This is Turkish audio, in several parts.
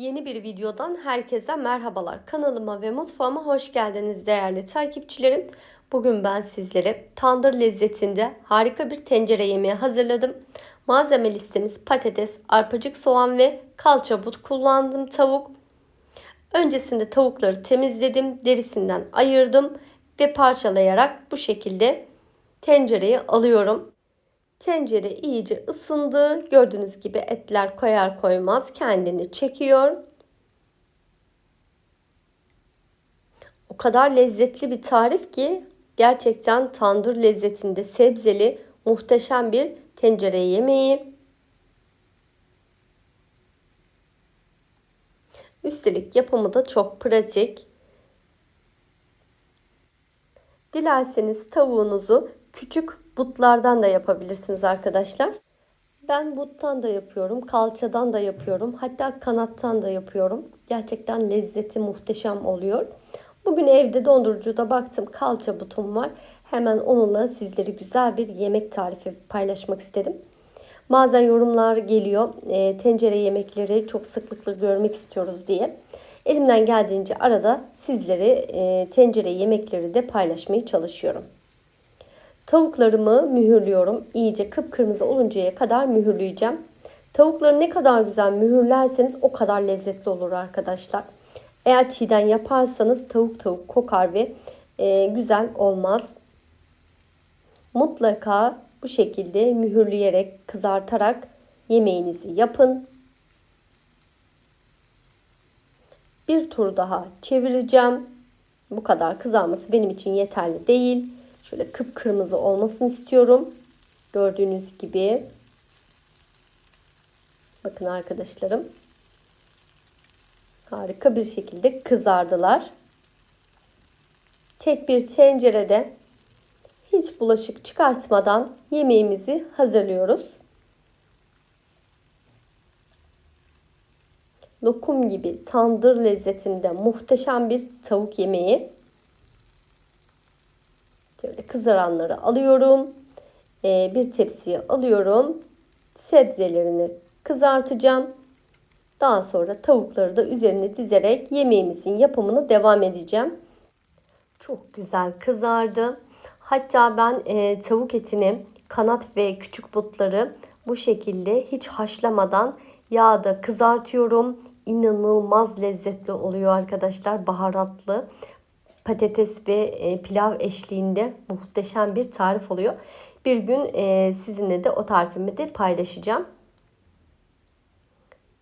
Yeni bir videodan herkese merhabalar. Kanalıma ve mutfağıma hoş geldiniz değerli takipçilerim. Bugün ben sizlere tandır lezzetinde harika bir tencere yemeği hazırladım. Malzeme listemiz patates, arpacık soğan ve kalça but kullandım tavuk. Öncesinde tavukları temizledim, derisinden ayırdım ve parçalayarak bu şekilde tencereye alıyorum. Tencere iyice ısındı. Gördüğünüz gibi etler koyar koymaz kendini çekiyor. O kadar lezzetli bir tarif ki gerçekten tandır lezzetinde sebzeli muhteşem bir tencere yemeği. Üstelik yapımı da çok pratik. Dilerseniz tavuğunuzu küçük butlardan da yapabilirsiniz arkadaşlar. Ben buttan da yapıyorum, kalçadan da yapıyorum, hatta kanattan da yapıyorum. Gerçekten lezzeti muhteşem oluyor. Bugün evde dondurucuda baktım kalça butum var. Hemen onunla sizlere güzel bir yemek tarifi paylaşmak istedim. Bazen yorumlar geliyor. E, tencere yemekleri çok sıklıkla görmek istiyoruz diye. Elimden geldiğince arada sizlere e, tencere yemekleri de paylaşmaya çalışıyorum. Tavuklarımı mühürlüyorum. İyice kıpkırmızı oluncaya kadar mühürleyeceğim. Tavukları ne kadar güzel mühürlerseniz o kadar lezzetli olur arkadaşlar. Eğer çiğden yaparsanız tavuk tavuk kokar ve e, güzel olmaz. Mutlaka bu şekilde mühürleyerek, kızartarak yemeğinizi yapın. Bir tur daha çevireceğim. Bu kadar kızarması benim için yeterli değil. Şöyle kıpkırmızı olmasını istiyorum. Gördüğünüz gibi. Bakın arkadaşlarım. Harika bir şekilde kızardılar. Tek bir tencerede hiç bulaşık çıkartmadan yemeğimizi hazırlıyoruz. Lokum gibi tandır lezzetinde muhteşem bir tavuk yemeği. Kızaranları alıyorum. Ee, bir tepsiye alıyorum. Sebzelerini kızartacağım. Daha sonra tavukları da üzerine dizerek yemeğimizin yapımını devam edeceğim. Çok güzel kızardı. Hatta ben e, tavuk etini, kanat ve küçük butları bu şekilde hiç haşlamadan yağda kızartıyorum. İnanılmaz lezzetli oluyor arkadaşlar. Baharatlı patates ve e, pilav eşliğinde muhteşem bir tarif oluyor. Bir gün e, sizinle de o tarifimi de paylaşacağım.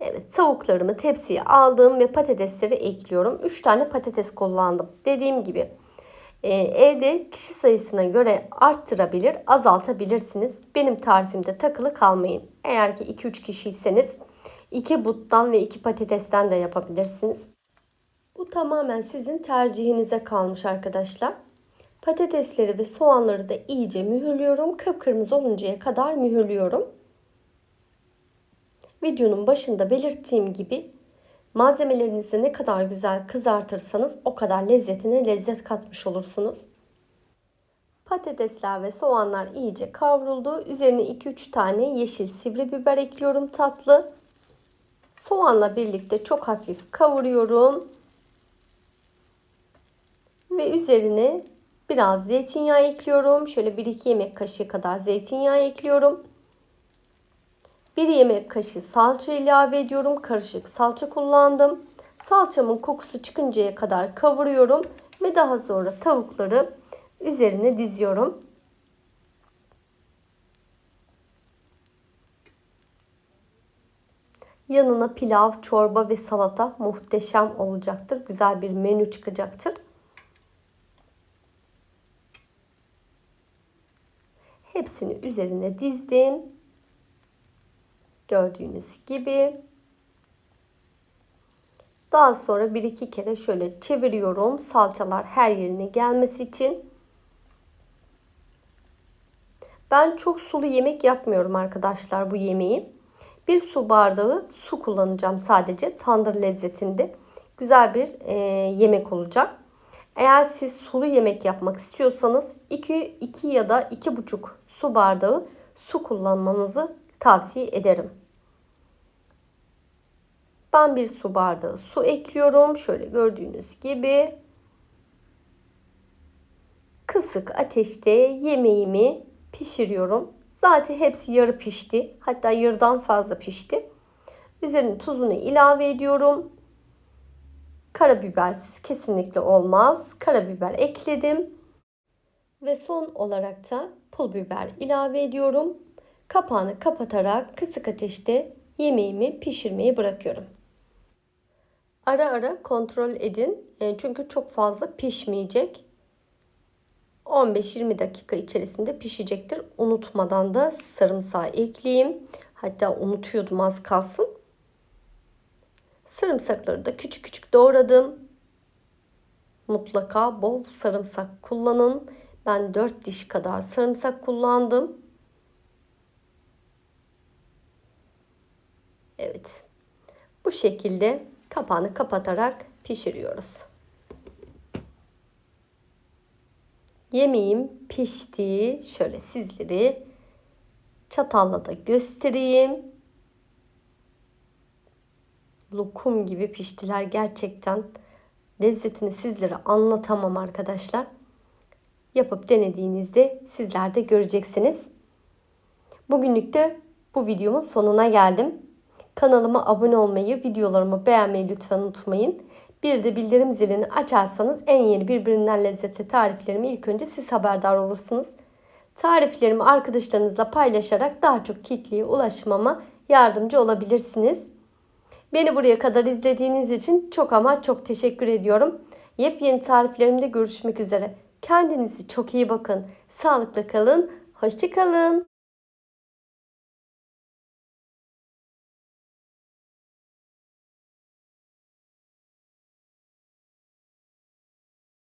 Evet tavuklarımı tepsiye aldım ve patatesleri ekliyorum. 3 tane patates kullandım. Dediğim gibi e, evde kişi sayısına göre arttırabilir, azaltabilirsiniz. Benim tarifimde takılı kalmayın. Eğer ki 2-3 kişiyseniz 2 buttan ve 2 patatesten de yapabilirsiniz. Bu tamamen sizin tercihinize kalmış arkadaşlar. Patatesleri ve soğanları da iyice mühürlüyorum. Kıpkırmızı oluncaya kadar mühürlüyorum. Videonun başında belirttiğim gibi malzemelerinizi ne kadar güzel kızartırsanız o kadar lezzetine lezzet katmış olursunuz. Patatesler ve soğanlar iyice kavruldu. Üzerine 2-3 tane yeşil sivri biber ekliyorum tatlı. Soğanla birlikte çok hafif kavuruyorum. Ve üzerine biraz zeytinyağı ekliyorum. Şöyle 1-2 yemek kaşığı kadar zeytinyağı ekliyorum. 1 yemek kaşığı salça ilave ediyorum. Karışık salça kullandım. Salçamın kokusu çıkıncaya kadar kavuruyorum ve daha sonra tavukları üzerine diziyorum. Yanına pilav, çorba ve salata muhteşem olacaktır. Güzel bir menü çıkacaktır. Hepsini üzerine dizdim. Gördüğünüz gibi. Daha sonra bir iki kere şöyle çeviriyorum. Salçalar her yerine gelmesi için. Ben çok sulu yemek yapmıyorum arkadaşlar bu yemeği. Bir su bardağı su kullanacağım sadece tandır lezzetinde. Güzel bir e, yemek olacak. Eğer siz sulu yemek yapmak istiyorsanız 2, 2 ya da 2,5 su bardağı su kullanmanızı tavsiye ederim. Ben bir su bardağı su ekliyorum. Şöyle gördüğünüz gibi. Kısık ateşte yemeğimi pişiriyorum. Zaten hepsi yarı pişti. Hatta yarıdan fazla pişti. Üzerine tuzunu ilave ediyorum. Karabibersiz kesinlikle olmaz. Karabiber ekledim. Ve son olarak da pul biber ilave ediyorum. Kapağını kapatarak kısık ateşte yemeğimi pişirmeyi bırakıyorum. Ara ara kontrol edin. E, Çünkü çok fazla pişmeyecek. 15-20 dakika içerisinde pişecektir. Unutmadan da sarımsağı ekleyeyim. Hatta unutuyordum az kalsın. Sarımsakları da küçük küçük doğradım. Mutlaka bol sarımsak kullanın. Ben 4 diş kadar sarımsak kullandım. Evet. Bu şekilde kapağını kapatarak pişiriyoruz. Yemeğim pişti. Şöyle sizleri çatalla da göstereyim. Lokum gibi piştiler gerçekten. Lezzetini sizlere anlatamam arkadaşlar. Yapıp denediğinizde sizler de göreceksiniz. Bugünlük de bu videomun sonuna geldim. Kanalıma abone olmayı, videolarımı beğenmeyi lütfen unutmayın. Bir de bildirim zilini açarsanız en yeni birbirinden lezzetli tariflerimi ilk önce siz haberdar olursunuz. Tariflerimi arkadaşlarınızla paylaşarak daha çok kitleye ulaşmama yardımcı olabilirsiniz. Beni buraya kadar izlediğiniz için çok ama çok teşekkür ediyorum. Yepyeni tariflerimde görüşmek üzere. Kendinize çok iyi bakın. Sağlıklı kalın. Hoşçakalın.